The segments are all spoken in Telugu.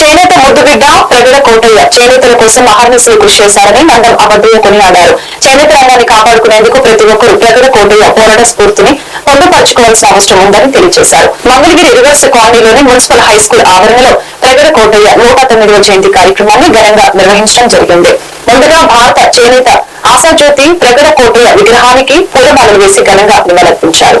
చేనేత ముద్దుబిడ్డ ప్రగడ కోటయ్య. చేనేతల కోసం అహర్నిశలు కృషి చేశారని నందం అబద్ధయ్య కొనియాడారు. చేనేత రంగాన్ని కాపాడుకునేందుకు ప్రతి ఒక్కరూ ప్రగడ కోటయ్య పోరాట స్ఫూర్తిని పొందుపరచుకోవాల్సిన అవసరం ఉందని తెలియజేశారు. మంగళగిరి రివర్స్ కాలనీలోని మున్సిపల్ హై స్కూల్ ఆవరణలో ప్రగడ కోటయ్య నూట తొమ్మిదవ జయంతి కార్యక్రమాన్ని ఘనంగా నిర్వహించడం జరిగింది. ముందుగా భారత చేనేత ఆశాజ్యోతి ప్రగడ కోటయ్య విగ్రహానికి పూలమాలలు వేసి ఘనంగా నివాళులర్పించారు.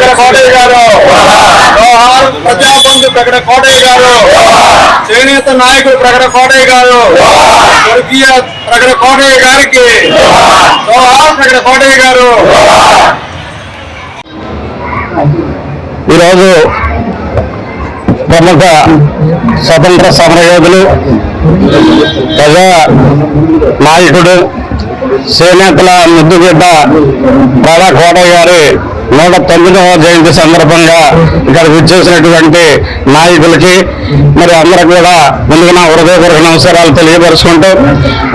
ప్రకట కోటయ్య గారు. జోహార్ ప్రజాబంధు ప్రకట కోటయ్య గారు. చేనేత నాయకుడు ప్రకట కోటయ్య గారు. స్వర్గీయ ప్రకట కోటయ్య గారికి. జోహార్ ప్రకట కోటయ్య గారు. ఈరోజు ప్రముఖ స్వతంత్ర సమరయోధులు ప్రజా నాయకుడు చేనేతల ముద్దుబిడ్డ రాధా కోటయ్య గారి నూట తొమ్మిదవ జయంతి సందర్భంగా ఇక్కడ విచ్చేసినటువంటి నాయకులకి మరి అందరూ కూడా ముందుగా నా హృదయపూర్వక నమస్కారాలు తెలియపరుచుకుంటూ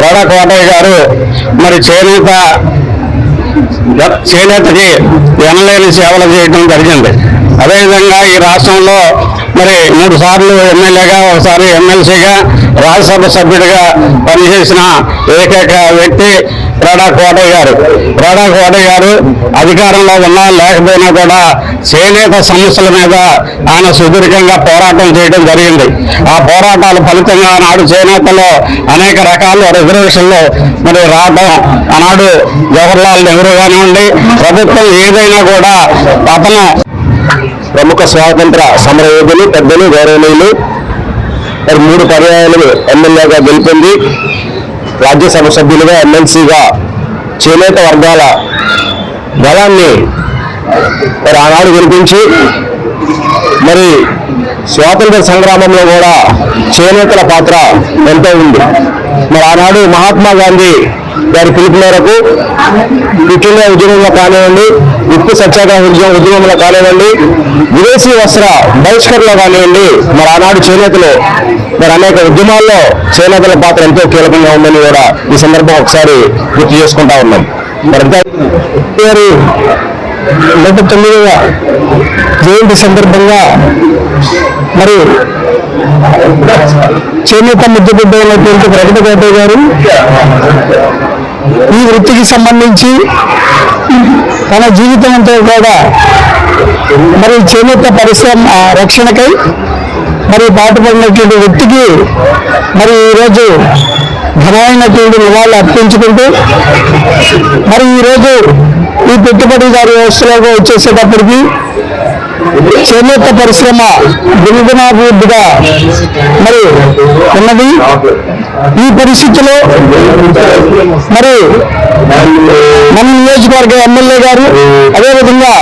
రోడా కోటయ్య గారు మరి చేనేత చేనేతకి ఎనలేని సేవలు చేయడం జరిగింది. అదేవిధంగా ఈ రాష్ట్రంలో మరి మూడు సార్లు ఎమ్మెల్యేగా ఒకసారి ఎమ్మెల్సీగా రాజ్యసభ సభ్యుడిగా పనిచేసిన ఏకైక వ్యక్తి రాడా కోటయ్య గారు. రాడా కోటయ్య గారు అధికారంలో ఉన్నా లేకపోయినా కూడా చేనేత సమస్యల మీద ఆయన సుదీర్ఘంగా పోరాటం చేయడం జరిగింది. ఆ పోరాటాల ఫలితంగా ఆనాడు చేనేతలో అనేక రకాల రిజర్వేషన్లు మరి రావడం ఆనాడు జవహర్లాల్ నెహ్రూ కానివ్వండి ప్రభుత్వం ఏదైనా కూడా అతను ప్రముఖ స్వాతంత్ర సమరయోధులు పెద్దలు గౌరవనీయులు. మరి మూడు పర్యాయాలు ఎమ్మెల్యేగా గెలుపొంది రాజ్యసభ సభ్యులుగా ఎమ్మెల్సీగా చేనేత వర్గాల బలాన్ని మరి ఆనాడు గెలిపించి మరి స్వాతంత్ర సంగ్రామంలో కూడా చేనేతల పాత్ర ఎంతో ఉంది. మరి ఆనాడు మహాత్మా గాంధీ గారి పిలుపు మేరకు క్విట్ ఉద్యమంలో కానివ్వండి ఉప్పు సత్యాగ్రహ ఉద్యమ ఉద్యమంలో కానివ్వండి విదేశీ వస్త్ర బహిష్కరణలో కానివ్వండి మరి ఆనాడు చేనేతలు మరి అనేక ఉద్యమాల్లో చేనేతల పాత్ర ఎంతో కీలకంగా ఉందని కూడా ఈ సందర్భం ఒకసారి గుర్తు చేసుకుంటా ఉన్నాం. మరి నూట తొమ్మిదవ జయంతి సందర్భంగా మరి చేనేత ముద్దుబిడ్డ అయినటువంటి ప్రగతి కోటయ్య గారు ఈ వృత్తికి సంబంధించి తన జీవితం అంతా కూడా మరి చేనేత పరిశ్రమ రక్షణకై మరి పాటుపడినటువంటి వ్యక్తికి మరి ఈరోజు ఘనమైనటువంటి నివాళులు అర్పించుకుంటూ మరి ఈరోజు ఈ పెట్టుబడిదారు వ్యవస్థలోకి వచ్చేసేటప్పటికి చేనేత పరిశ్రమ దుర్గుణాభివృద్ధిగా మరి ఉన్నది. ఈ పరిస్థితిలో మరి మన నియోజకవర్గ ఎమ్మెల్యే గారు అదేవిధంగా